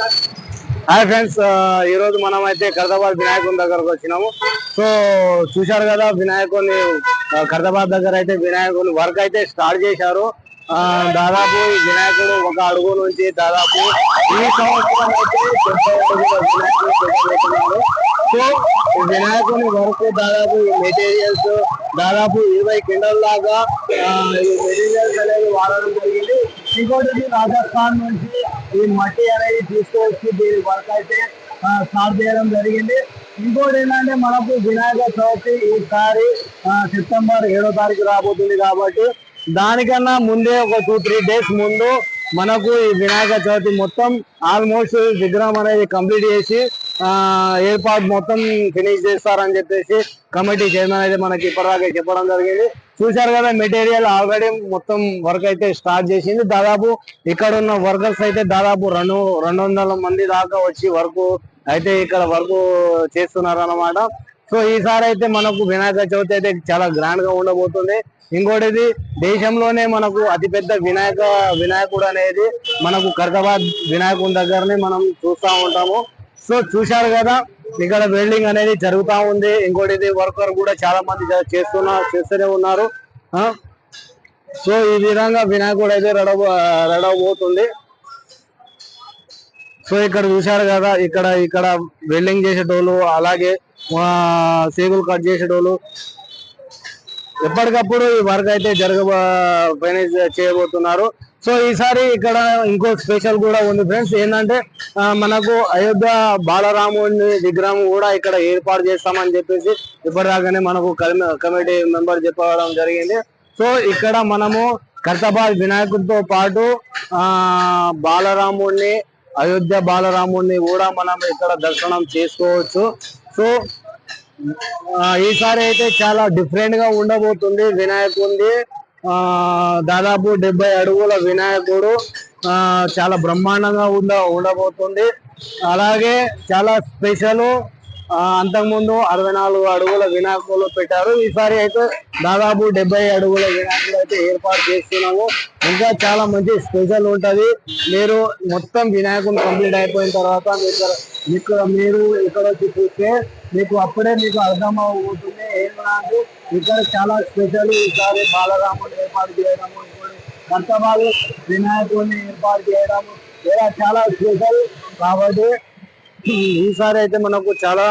Hi friends ఈ రోజు మనం అయితే ఖరదాబాద్ వినాయకుని దగ్గరకు వచ్చినాము. సో చూశారు కదా వినాయకుని ఖరదాబాద్ దగ్గర అయితే వినాయకుని వర్క్ అయితే స్టార్ట్ చేశారు. దాదాపు వినాయకుడు ఒక అడుగు నుంచి దాదాపు ఈ సంవత్సరం అయితే సో వినాయకుని వర్క్ దాదాపు మెటీరియల్స్ దాదాపు ఇరవై కిండల్ దాకా ఈ మెటీరియల్స్ అనేది వాడడం జరిగింది. ఇంకోటి రాజస్థాన్ నుంచి ఈ మట్టి అనేది తీసుకొచ్చి దీని వర్క్ అయితే స్టార్ట్ చేయడం జరిగింది. ఇంకోటి ఏంటంటే మనకు వినాయక చవితి ఈసారి సెప్టెంబర్ ఏడో తారీఖు రాబోతుంది కాబట్టి దానికన్నా ముందే ఒక టూ త్రీ డేస్ ముందు మనకు ఈ వినాయక చవితి మొత్తం ఆల్మోస్ట్ విగ్రహం అనేది కంప్లీట్ చేసి ఏర్పాటు మొత్తం ఫినిష్ చేస్తారని చెప్పేసి కమిటీ చైర్మన్ అయితే మనకి ఇప్పటిదాకా చెప్పడం జరిగింది. చూశారు కదా మెటీరియల్ ఆల్రెడీ మొత్తం వర్క్ అయితే స్టార్ట్ చేసింది. దాదాపు ఇక్కడ ఉన్న వర్కర్స్ అయితే దాదాపు రెండు రెండు వందల మంది దాకా వచ్చి వర్క్ అయితే ఇక్కడ వర్క్ చేస్తున్నారు అనమాట సో ఈసారి అయితే మనకు వినాయక చవితి అయితే చాలా గ్రాండ్గా ఉండబోతుంది. ఇంకోటిది దేశంలోనే మనకు అతిపెద్ద వినాయక వినాయకుడు అనేది మనకు ఖైరతాబాద్ వినాయకుడి దగ్గరనే మనం చూస్తూ ఉంటాము. సో చూశారు కదా ఇక్కడ వెల్డింగ్ అనేది జరుగుతా ఉంది. ఇంకోటిది వర్కర్ కూడా చాలా మంది చేస్తున్నా చేస్తూనే ఉన్నారు. ఆ? సో ఈ విధంగా వినాయకుడు అయితే రెడవ రెడవబోతుంది సో ఇక్కడ చూశారు కదా ఇక్కడ ఇక్కడ వెల్డింగ్ చేసేటోళ్ళు అలాగే సేగులు కట్ చేసేటోళ్ళు. ఎప్పటికప్పుడు ఈ వర్క్ అయితే జరగ చేయబోతున్నారు. సో ఈసారి ఇక్కడ ఇంకో స్పెషల్ కూడా ఉంది ఫ్రెండ్స్ ఏంటంటే మనకు అయోధ్య బాలరాముని విగ్రహం కూడా ఇక్కడ ఏర్పాటు చేస్తామని చెప్పేసి ఇప్పటిదాకానే మనకు కమి- కమిటీ మెంబర్ చెప్పడం జరిగింది. సో ఇక్కడ మనము కర్తాబాద్ వినాయకుడితో పాటు ఆ బాలరాముడిని అయోధ్య బాలరాముడిని కూడా మనం ఇక్కడ దర్శనం చేసుకోవచ్చు. సో ఈసారి అయితే చాలా డిఫరెంట్గా ఉండబోతుంది వినాయకుడి ఆ దాదాపు డెబ్బై అడుగుల వినాయకుడు చాలా బ్రహ్మాండంగా ఉండ ఉండబోతుంది. అలాగే చాలా స్పెషల్ అంతకుముందు అరవై నాలుగు అడుగుల వినాయకులు పెట్టారు. ఈసారి అయితే దాదాపు డెబ్బై అడుగుల వినాకులు అయితే ఏర్పాటు చేస్తున్నాము. ఇంకా చాలా మంచి స్పెషల్ ఉంటుంది. మీరు మొత్తం వినాయకుడు కంప్లీట్ అయిపోయిన తర్వాత మీకు మీకు మీరు ఇక్కడ వచ్చి చూస్తే మీకు అప్పుడే మీకు అర్థం అవుతుంది ఏంటంటే ఇక్కడ చాలా స్పెషల్ ఈసారి బాలరాముడు ఏర్పాటు చేయడము ఇంకోటి వినాయకుడిని ఏర్పాటు చేయడం ఇలా చాలా స్పెషల్ కాబట్టి ఈసారి అయితే మనకు చాలా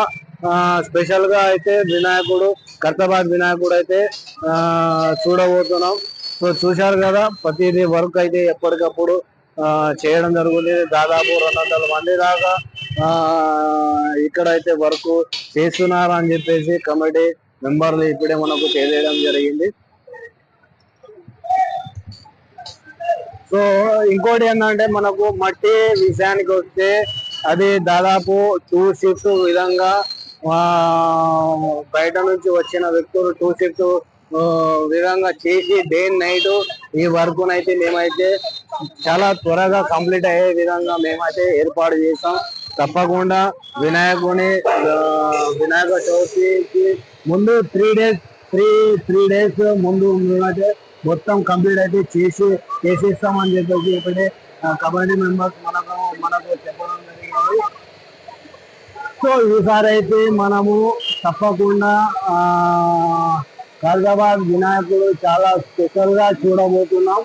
స్పెషల్గా అయితే వినాయకుడు కర్తబాద్ వినాయకుడు అయితే చూడబోతున్నాం. సో చూశారు కదా ప్రతిదీ వర్క్ అయితే ఎప్పటికప్పుడు చేయడం జరుగుతుంది. దాదాపు రెండు వందల మంది దాకా ఇక్కడ ఇక్కడైతే వర్క్ చేస్తున్నారు అని చెప్పేసి కమిటీ మెంబర్లు ఇప్పుడే మనకు తెలియడం జరిగింది. సో ఇంకోటి ఏంటంటే మనకు మట్టి విషయానికి వస్తే అది దాదాపు టూ షిఫ్ట్ విధంగా బయట నుంచి వచ్చిన వ్యక్తులు టూ షిఫ్ట్ విధంగా చేసి డే నైట్ ఈ వర్క్ అయితే మేమైతే చాలా త్వరగా కంప్లీట్ అయ్యే విధంగా మేమైతే ఏర్పాటు చేసాం. తప్పకుండా వినాయకుని వినాయక చవితికి ముందు three days three three days ముందు మేమైతే మొత్తం కంప్లీట్ అయితే చేసి చేసేస్తామని చెప్పేసి ఇప్పుడే కబడ్డీ మెంబర్స్ మనకు మనకు చెప్పడం జరిగింది. సో ఈసారి అయితే మనము తప్పకుండా ఆ ఖైరదాబాద్ వినాయకుడు చాలా స్పెషల్గా చూడబోతున్నాం.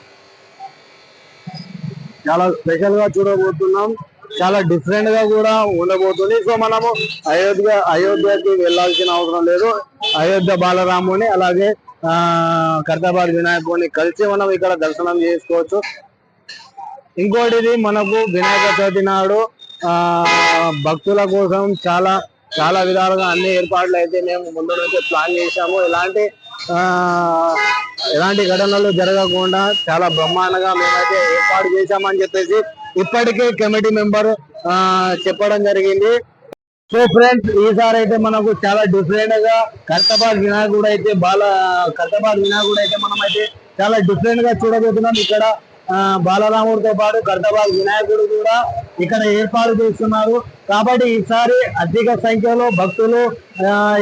చాలా స్పెషల్గా చూడబోతున్నాం. చాలా డిఫరెంట్గా కూడా ఉండబోతుంది. సో మనము అయోధ్య అయోధ్యకి వెళ్ళాల్సిన అవసరం లేదు. అయోధ్య బాలరాముని అలాగే ఆ ఖైరదాబాద్ వినాయకుడిని కలిసి మనం ఇక్కడ దర్శనం చేసుకోవచ్చు. ఇంకోటిది మనకు వినాయక చవితి నాడు ఆ భక్తుల కోసం చాలా చాలా విధాలుగా అన్ని ఏర్పాట్లు అయితే మేము ముందు నుంచి ప్లాన్ చేశాము. ఎలాంటి ఆ ఎలాంటి ఘటనలు జరగకుండా చాలా బ్రహ్మాండంగా మేమైతే ఏర్పాటు చేశామని చెప్పేసి ఇప్పటికే కమిటీ మెంబర్ ఆ చెప్పడం జరిగింది. సో ఫ్రెండ్స్ ఈసారి అయితే మనకు చాలా డిఫరెంట్గా కర్తబాద్ వినాయకుడు అయితే బాల కర్తబాద్ వినాయకుడు అయితే మనం అయితే చాలా డిఫరెంట్గా చూడబోతున్నాం. ఇక్కడ బాలరాముడితో పాటు కర్తబాద్ వినాయకుడు కూడా ఇక్కడ ఏర్పాటు చేస్తున్నారు. కాబట్టి ఈసారి అధిక సంఖ్యలో భక్తులు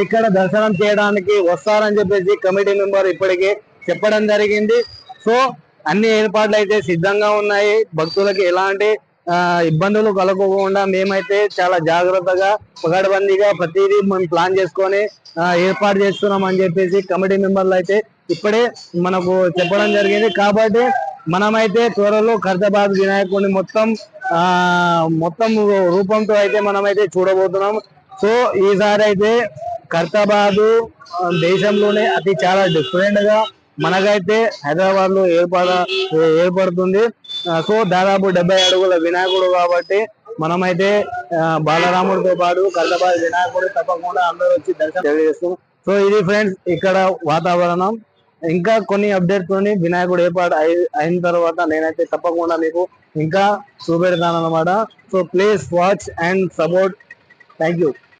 ఇక్కడ దర్శనం చేయడానికి వస్తారని చెప్పేసి కమిటీ మెంబర్ ఇప్పటికే చెప్పడం జరిగింది. సో అన్ని ఏర్పాట్లు అయితే సిద్ధంగా ఉన్నాయి. భక్తులకి ఎలాంటి ఇబ్బందులు కలగకుండా మేమైతే చాలా జాగ్రత్తగా పగడబందీగా ప్రతిదీ మేము ప్లాన్ చేసుకొని ఏర్పాటు చేస్తున్నాం అని చెప్పేసి కమిటీ మెంబర్లు అయితే ఇప్పుడే మనకు చెప్పడం జరిగింది. కాబట్టి మనమైతే త్వరలో ఖర్దాబాద్ వినాయకుడిని మొత్తం మొత్తం రూపంతో అయితే మనమైతే చూడబోతున్నాం. సో ఈసారి అయితే ఖర్దాబాదు దేశంలోనే అతి చాలా డిఫరెంట్గా మనకైతే హైదరాబాద్లో ఏర్పడ ఏర్పడుతుంది. సో దాదాపు డెబ్బై అడుగుల వినాయకుడు కాబట్టి మనమైతే బాలరాముడితో పాటు ఖర్దాబాద్ వినాయకుడు తప్పకుండా అందరూ వచ్చి దర్శనం తెలియజేస్తాం. సో ఇది ఫ్రెండ్స్ ఇక్కడ వాతావరణం. ఇంకా కొన్ని అప్డేట్స్ తోని వినాయకుడు ఏర్పాటు అయిన తర్వాత నేనైతే తప్పకుండా మీకు ఇంకా చూపెడతాను అనమాట so please watch and support thank you